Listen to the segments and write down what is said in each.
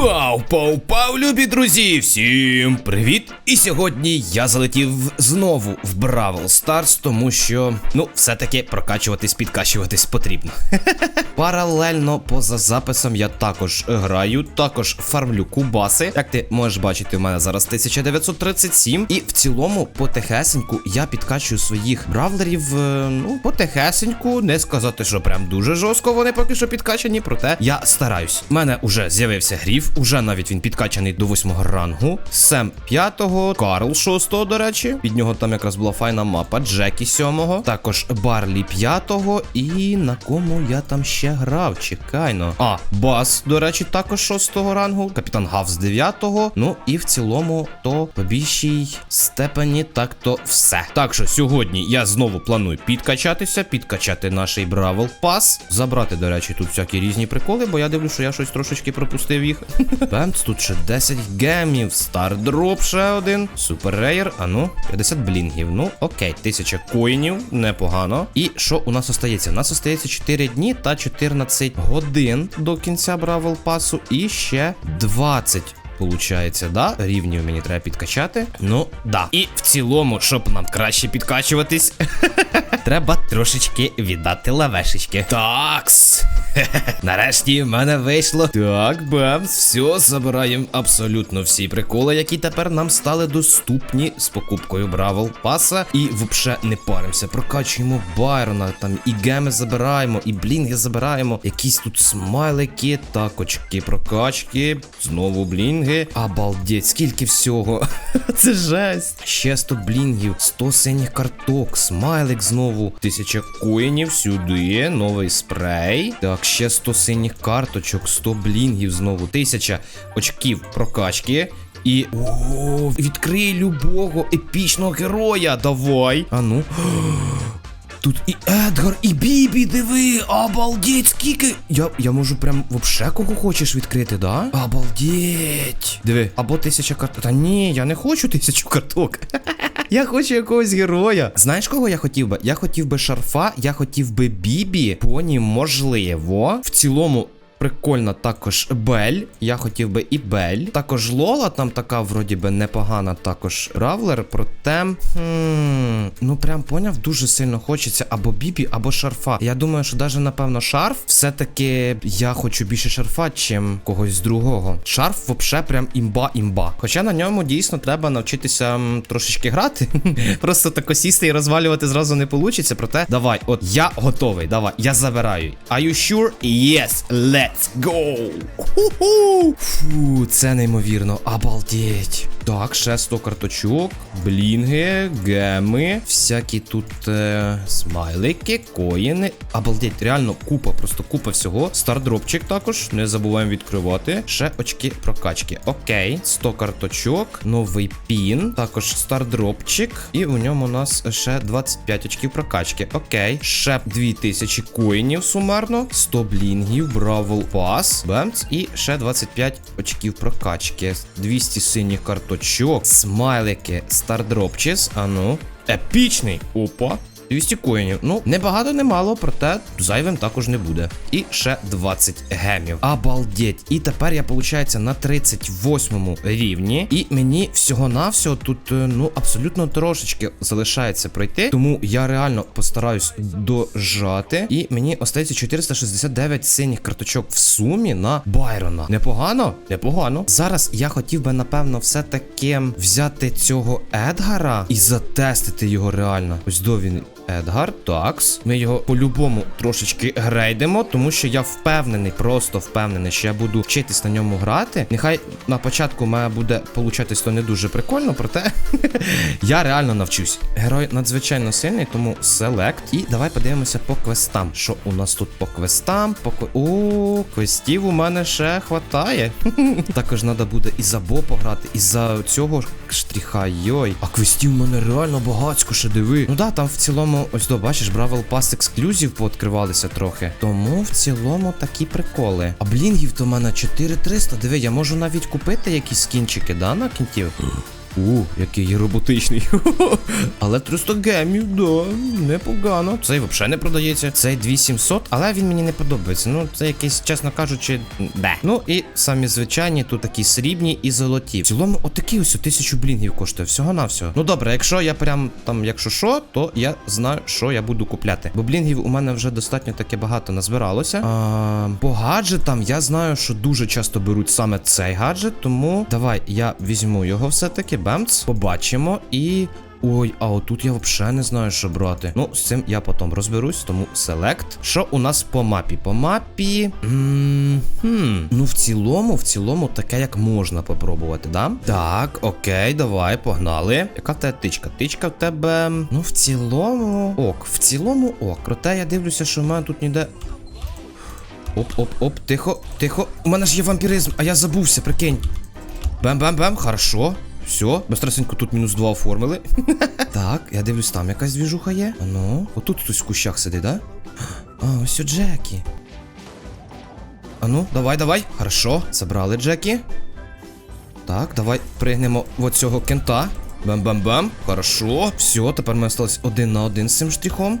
Пау, пау, пау, любі друзі! Всім привіт! І сьогодні я залетів знову в Бравл Старс, тому що, ну, все-таки прокачуватись, підкачуватись потрібно. Паралельно поза записом я також граю, також фармлю кубаси. Як ти можеш бачити, у мене зараз 1937. І в цілому, потихесеньку, я підкачую своїх бравлерів. е, Ну, потихесеньку, не сказати, що прям дуже жорстко вони поки що підкачані, проте я стараюсь. У мене уже з'явився гріф, уже навіть він підкачаний до 8 рангу. Сем 5, Карл 6, до речі. Під нього там якраз була файна мапа, Джекі 7, також Барлі 5 і на кому я там ще грав, чекайно. А, Бас, до речі, також 6 рангу, капітан Гавс 9. Ну і в цілому, то по більшій степені так то все. Так що сьогодні я знову планую підкачатися, підкачати наш Бравл Пас. Забрати, до речі, тут всякі різні приколи, бо я дивлюсь, що я щось трошечки пропустив їх. Бемц, тут ще 10 гемів, стардроп ще один, супер рейер, а ну, 50 блінгів. Ну, окей, 1000 коїнів, непогано. І що у нас остається? У нас остається 4 дні та 14 годин до кінця Бравл Пасу, і ще 20 Получається, да? Рівнів мені треба підкачати. Ну, да. І в цілому, щоб нам краще підкачуватись, треба трошечки віддати лавешечки. Такс. Нарешті в мене вийшло. Так, бамс, все, забираємо абсолютно всі приколи, які тепер нам стали доступні з покупкою Бравл Паса. І взагалі не паримося. Прокачуємо Байрона, там і геми забираємо, і блінги забираємо. Якісь тут смайлики, так, очки прокачки, знову блінги. Обалдеть, скільки всього. Це жесть. Ще 100 блінгів, 100 синіх карток, смайлик знову, 1000 коїнів сюди, новий спрей. Так, ще 100 синіх карточок, 100 блінгів знову, 1000 очків прокачки. І. О, відкрий любого епічного героя. Давай. А ну. Тут і Едгар, і Бібі, диви, обалдеть, скільки. Я, я можу прям вообще кого хочеш відкрити, да? Обалдеть. Диви, або тисяча карток. Та ні, я не хочу тисячу карток. Я хочу якогось героя. Знаєш, кого я хотів би? Я хотів би шарфа, я хотів би Бібі, поні, можливо. В цілому. Прикольно також Бель. Я хотів би і Бель. Також Лола, там така, вроді би, непогана також Равлер. Проте. Хм, ну прям поняв, дуже сильно хочеться або Бібі, або шарфа. Я думаю, що навіть, напевно, шарф. Все-таки я хочу більше шарфа, чим когось другого. Шарф вообще прям імба-імба. Хоча на ньому дійсно треба навчитися трошечки грати. Просто тако сісти і розвалювати зразу не вийде. Проте, давай, от я готовий. Давай, я забираю. Are you sure? Yes, let's go. Ху-ху. Фу, це неймовірно. Обалдеть. Так, ще 100 карточок, блінги, геми, всякі тут е, смайлики, коїни. Обалдеть, реально купа, просто купа всього. Стардропчик також, не забуваємо відкривати. Ще очки прокачки. Окей, 100 карточок, новий пін, також стардропчик. І у ньому у нас ще 25 очків прокачки. Окей, ще 2000 коїнів сумарно, 100 блінгів, бравл пас, бемц, і ще 25 очків прокачки. 200 синіх карточок, смайлики, стардропчис. А ну, епічний. Опа. 200 коїнів. Ну, не багато, не мало, проте зайвим також не буде. І ще 20 гемів. Обалдеть. І тепер я, виходить, на 38 рівні. І мені всього-навсього тут, е, ну, абсолютно трошечки залишається пройти. Тому я реально постараюсь дожати. І мені остається 469 синіх карточок в сумі на Байрона. Непогано? Непогано. Зараз я хотів би, напевно, все-таки взяти цього Едгара і затестити його реально. Ось до він. Едгар, такс. Ми його по-любому трошечки грейдемо, тому що я впевнений, просто впевнений, що я буду вчитись на ньому грати. Нехай на початку має буде получатись то не дуже прикольно, проте я реально навчусь. Герой надзвичайно сильний, тому селект. І давай подивимося по квестам. Що у нас тут по квестам? По О, квестів у мене ще хватає. Також треба буде і за Бо пограти, і за цього штріха. Йой. А квестів у мене реально багацько ще диви. Ну да, там в цілому, ось до бачиш, Бравл Пас ексклюзів пооткривалися трохи. Тому в цілому такі приколи. А блінгів то мене 4300. Диви, я можу навіть купити якісь скінчики, да, на кінтів? У, який є роботичний. але 300 гемів, да, непогано. Цей взагалі не продається. Цей 2700, але він мені не подобається. Ну, це якийсь, чесно кажучи, бе. Ну і самі звичайні, тут такі срібні і золоті. В цілому, отакі ось тисячу блінгів коштує. Всього на всього. Ну добре, якщо я прям там, якщо що, то я знаю, що я буду купляти. Бо блінгів у мене вже достатньо таке багато назбиралося. А, по гаджетам я знаю, що дуже часто беруть саме цей гаджет, тому давай я візьму його все-таки. Бемц, побачимо і. Ой, а отут я взагалі не знаю, що брати. Ну, з цим я потім розберусь, тому селект. Що у нас по мапі? По мапі. м. Ну, в цілому, в цілому, таке як можна попробувати, да? Так, окей, давай, погнали. Яка в тебе тичка? Тичка в тебе. Ну, в цілому. Ок, в цілому ок. Проте я дивлюся, що в мене тут ніде. Оп-оп-оп, тихо, тихо. У мене ж є вампіризм, а я забувся, прикинь. Бем-бем-бем, хорошо. Все, быстросенько тут мінус 2 оформили. так, я дивлюсь, там якась двіжуха є. А ну, отут хтось в кущах сидить, да? А, ось о Джекі. А ну, давай, давай. Хорошо, забрали Джекі. Так, давай пригнемо в цього кента. Бам-бам-бам. Хорошо. Все, тепер ми остались один на один з цим штрихом.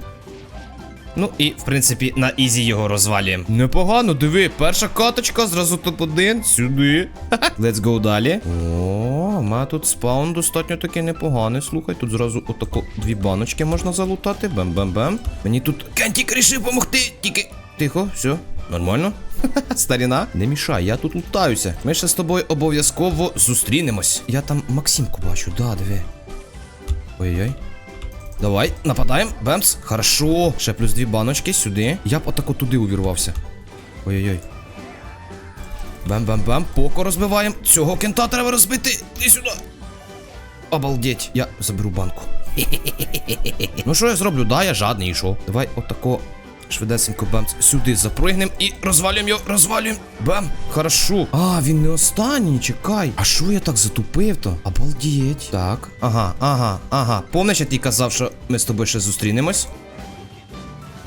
Ну і, в принципі, на ізі його розвалюємо. Непогано, диви, перша каточка, зразу топ-1, сюди. Let's go далі. О, у мене тут спаун достатньо таки непоганий. Слухай, тут зразу отако дві баночки можна залутати. Бем-бем-бем. Мені тут Кентік рішив помогти. Тільки. Тихо, все, нормально. Старіна, не мішай, я тут лутаюся. Ми ще з тобою обов'язково зустрінемось. Я там Максимку бачу, да, диви. Ой-ой. Давай, нападаємо. Бемс. Хорошо. Ще плюс дві баночки сюди. Я б отако туди увірвався. Ой-ой-ой. Бем-бем-бем. Поко розбиваємо. Цього кента треба розбити. Іди сюди. Обалдеть. Я заберу банку. ну що я зроблю? Да, я жадний і що? Давай отако. Швидесенько бемц сюди запригнем і розвалюємо його, розвалюємо. Бем, хорошо. А, він не останній, чекай. А що я так затупив то? Обалдеть. Так, ага, ага, ага. Помниш, я тобі казав, що ми з тобою ще зустрінемось?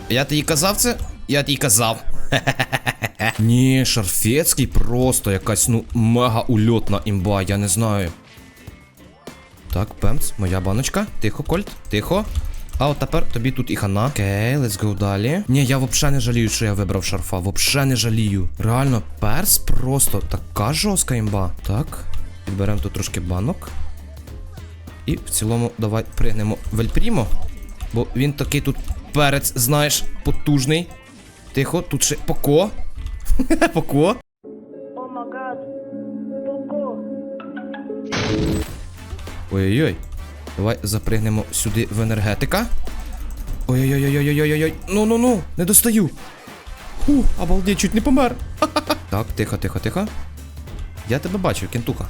Я тобі казав це? Я тобі казав. Ні, Шарфецький просто якась, ну, мега ульотна імба, я не знаю. Так, пемц, моя баночка. Тихо, Кольт, тихо. А от тепер тобі тут і хана. Окей, let's go далі. Ні, я взагалі не жалію, що я вибрав шарфа. Взагалі не жалію. Реально, перс просто така жорстка імба. Так, підберемо тут трошки банок. І в цілому давай пригнемо в Ельпрімо. Бо він такий тут перець, знаєш, потужний. Тихо, тут ще Поко. Поко. Ой-ой-ой. Давай запригнемо сюди в енергетика. Ой-ой-ой-ой-ой-ой-ой. Ну-ну-ну, не достаю. Фу, обалдеть, чуть не помер. так, тихо, тихо, тихо. Я тебе бачу, кентуха.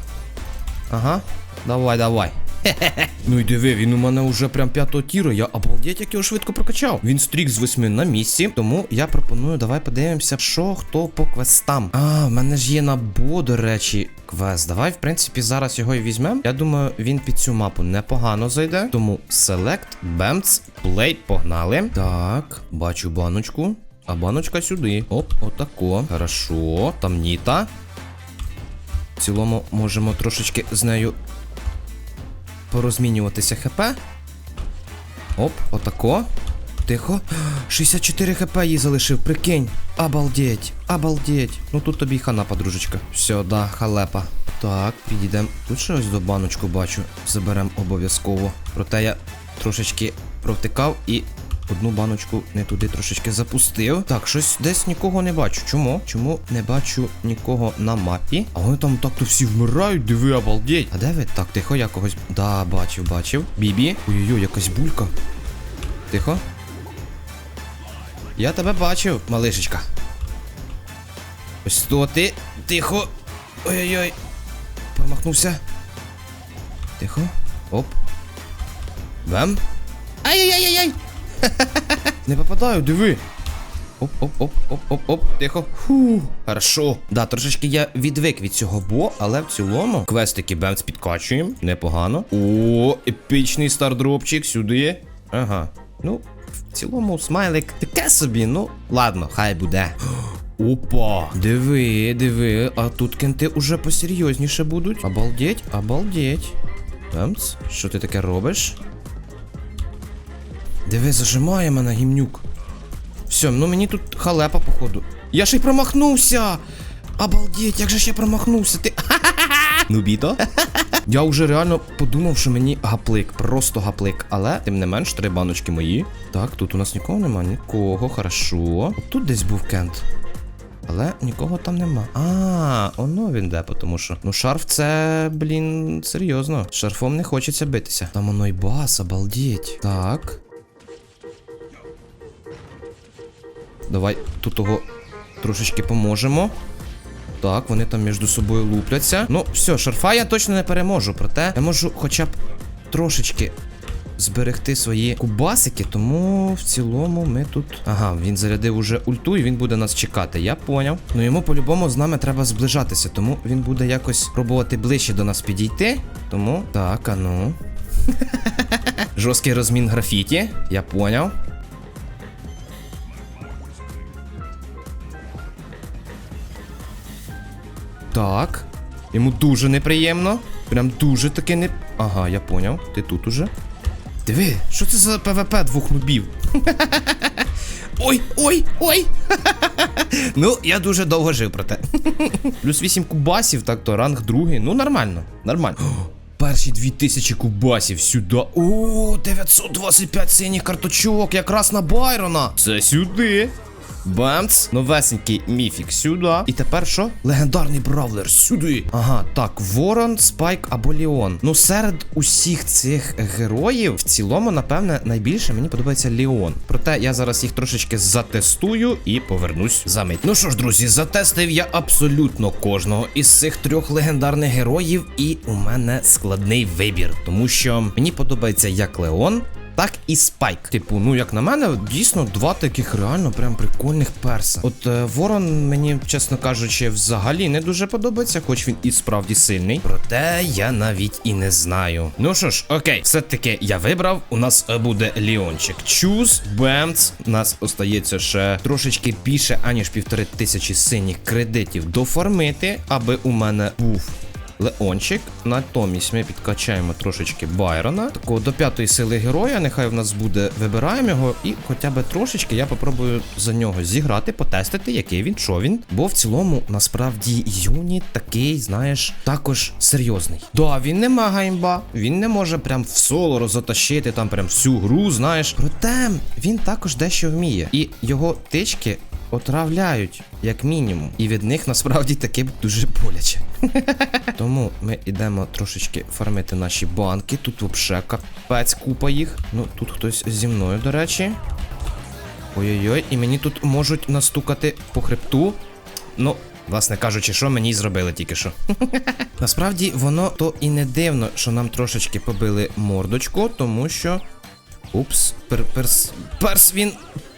Ага. Давай, давай. Ну і диви, він у мене уже прям п'ятого тіра. Я обалдеть, як його швидко прокачав. Він стрік з восьми на місці. Тому я пропоную, давай подивимося, що хто по квестам. А, в мене ж є набо, до речі, квест. Давай, в принципі, зараз його і візьмемо. Я думаю, він під цю мапу непогано зайде. Тому Select, Bemts, Play, погнали. Так, бачу баночку. А баночка сюди. Оп, отако. Хорошо. Там Ніта. В цілому можемо трошечки з нею порозмінюватися хп. Оп, отако. Тихо. 64 хп їй залишив, прикинь. Обалдеть, обалдеть. Ну тут тобі хана, подружечка. Все, да, халепа. Так, підійдемо. Тут ще ось до баночку бачу. Заберемо обов'язково. Проте я трошечки провтикав і одну баночку не туди трошечки запустив. Так, щось десь нікого не бачу. Чому? Чому не бачу нікого на мапі? А вони там так-то всі вмирають, диви, обалдеть. А де ви? Так, тихо, я когось. Да, бачив, бачив. Бібі. Ой-ой-ой, якась булька. Тихо. Я тебе бачив, малишечка. Ось то ти. Тихо. Ой-ой-ой. Промахнувся. Тихо. Оп. Бем. Ай-яй-яй-яй! Не попадаю, диви. Оп, оп, оп, оп, оп, оп, тихо. Фу, хорошо. Да, трошечки я відвик від цього бо, але в цілому квестики бемц підкачуємо. Непогано. О, епічний стардропчик сюди. Ага. Ну, в цілому смайлик таке собі, ну, ладно, хай буде. Опа! Диви, диви, а тут кенти уже посерйозніше будуть. Обалдеть, обалдеть. Бемц, що ти таке робиш? Диви, зажимає мене гімнюк. Все, ну мені тут халепа, походу. Я ще й промахнувся! Обалдеть, як же я промахнувся? Ти. Нубіто? Я вже реально подумав, що мені гаплик, просто гаплик. Але тим не менш, три баночки мої. Так, тут у нас нікого нема, нікого, хорошо. Тут десь був кент. Але нікого там нема. А, оно він де, тому що. Ну, шарф це, блін, серйозно. Шарфом не хочеться битися. Там оно й бас, обалдеть. Так. Давай тут того трошечки поможемо. Так, вони там між собою лупляться. Ну, все, шарфа я точно не переможу, проте я можу хоча б трошечки зберегти свої кубасики, тому в цілому ми тут. Ага, він зарядив уже ульту і він буде нас чекати. Я поняв. Ну йому по-любому з нами треба зближатися, тому він буде якось пробувати ближче до нас підійти. Тому. Так, а ну. Жорсткий розмін графіті, я поняв. Так. Йому дуже неприємно. Прям дуже таки не. Ага, я поняв. Ти тут уже. Диви, що це за ПВП двох нубів? Ой, ой, ой! ну, я дуже довго жив проте. Плюс 8 кубасів, так то ранг другий. Ну, нормально, нормально. Перші 2000 кубасів сюди. О, 925 синіх карточок, якраз на Байрона. Це сюди. Бамц, новесенький міфік сюди. І тепер що? Легендарний бравлер сюди. Ага, так, Ворон, Спайк або Ліон. Ну, серед усіх цих героїв, в цілому, напевне, найбільше мені подобається Ліон. Проте я зараз їх трошечки затестую і повернусь за мить. Ну що ж, друзі, затестив я абсолютно кожного із цих трьох легендарних героїв, і у мене складний вибір, тому що мені подобається як Леон. Так і Спайк. Типу, ну як на мене, дійсно два таких реально прям прикольних перса. От е, Ворон мені, чесно кажучи, взагалі не дуже подобається, хоч він і справді сильний. Проте я навіть і не знаю. Ну що ж, окей, все-таки я вибрав. У нас е, буде Ліончик. Чуз, Бемц. У нас остається ще трошечки більше, аніж півтори тисячі синіх кредитів дофармити, аби у мене був Леончик. Натомість ми підкачаємо трошечки Байрона. Такого до п'ятої сили героя. Нехай в нас буде. Вибираємо його, і хоча б трошечки я попробую за нього зіграти, потестити, який він, що він. Бо в цілому, насправді, юніт такий, знаєш, також серйозний. Да, він не мага імба, він не може прям в соло розотащити там прям всю гру, знаєш. Проте він також дещо вміє. І його тички отравляють, як мінімум. І від них насправді таки дуже боляче. Тому ми йдемо трошечки фармити наші банки. Тут взагалі капець купа їх. Ну, тут хтось зі мною, до речі. Ой-ой-ой, і мені тут можуть настукати по хребту. Ну, власне кажучи, що мені й зробили тільки що. Насправді, воно то і не дивно, що нам трошечки побили мордочку, тому що. Упс, пер, перс. Перс він.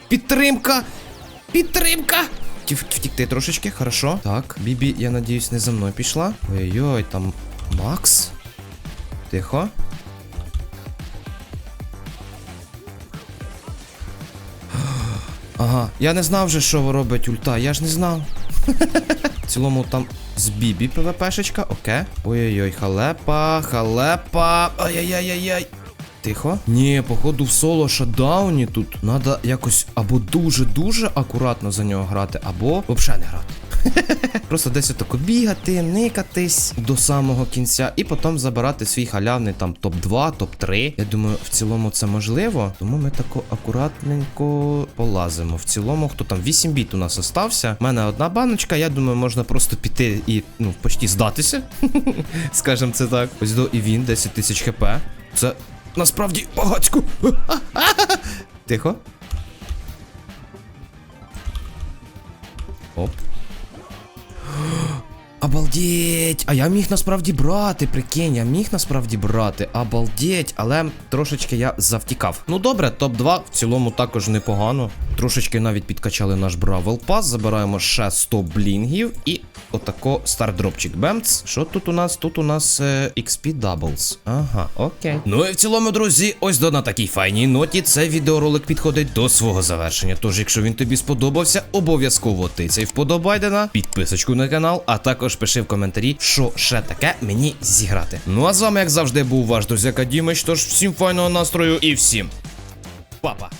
Підтримка! Підтримка! Втікти трошечки, хорошо. Так, Бібі, я надіюсь, не за мною пішла. Ой-ой, там Макс. Тихо. Ага, я не знав вже, що робить ульта, я ж не знав. В цілому там з Бібі ПВПшечка, окей. Ой-ой-ой, халепа, халепа. Ай-яй-яй-яй-яй. Тихо. Ні, походу в соло шатдауні тут треба якось або дуже-дуже акуратно за нього грати, або взагалі не грати. Просто десь отако бігати, никатись до самого кінця, і потім забирати свій халявний там топ-2, топ-3. Я думаю, в цілому це можливо. Тому ми тако акуратненько полазимо. В цілому, хто там 8 біт у нас остався. У мене одна баночка. Я думаю, можна просто піти і ну, почти здатися. Скажем це так. Ось до і він, 10 тисяч хп. Це насправді багацько. Тихо. Оп. Обалдеть! А я міг насправді брати, прикинь, я міг насправді брати. Обалдеть, але трошечки я завтікав. Ну добре, топ-2 в цілому також непогано. Трошечки навіть підкачали наш Бравл Пас, забираємо ще 100 блінгів і отако стардропчик Бемц. Що тут у нас? Тут у нас е, XP Doubles. Ага, окей. Ну і в цілому, друзі, ось до на такій файній ноті цей відеоролик підходить до свого завершення. Тож, якщо він тобі сподобався, обов'язково тицяй вподобайдена, підписочку на канал, а також також пиши в коментарі, що ще таке мені зіграти. Ну а з вами, як завжди, був ваш друзяка Дімич, тож всім файного настрою і всім. Папа.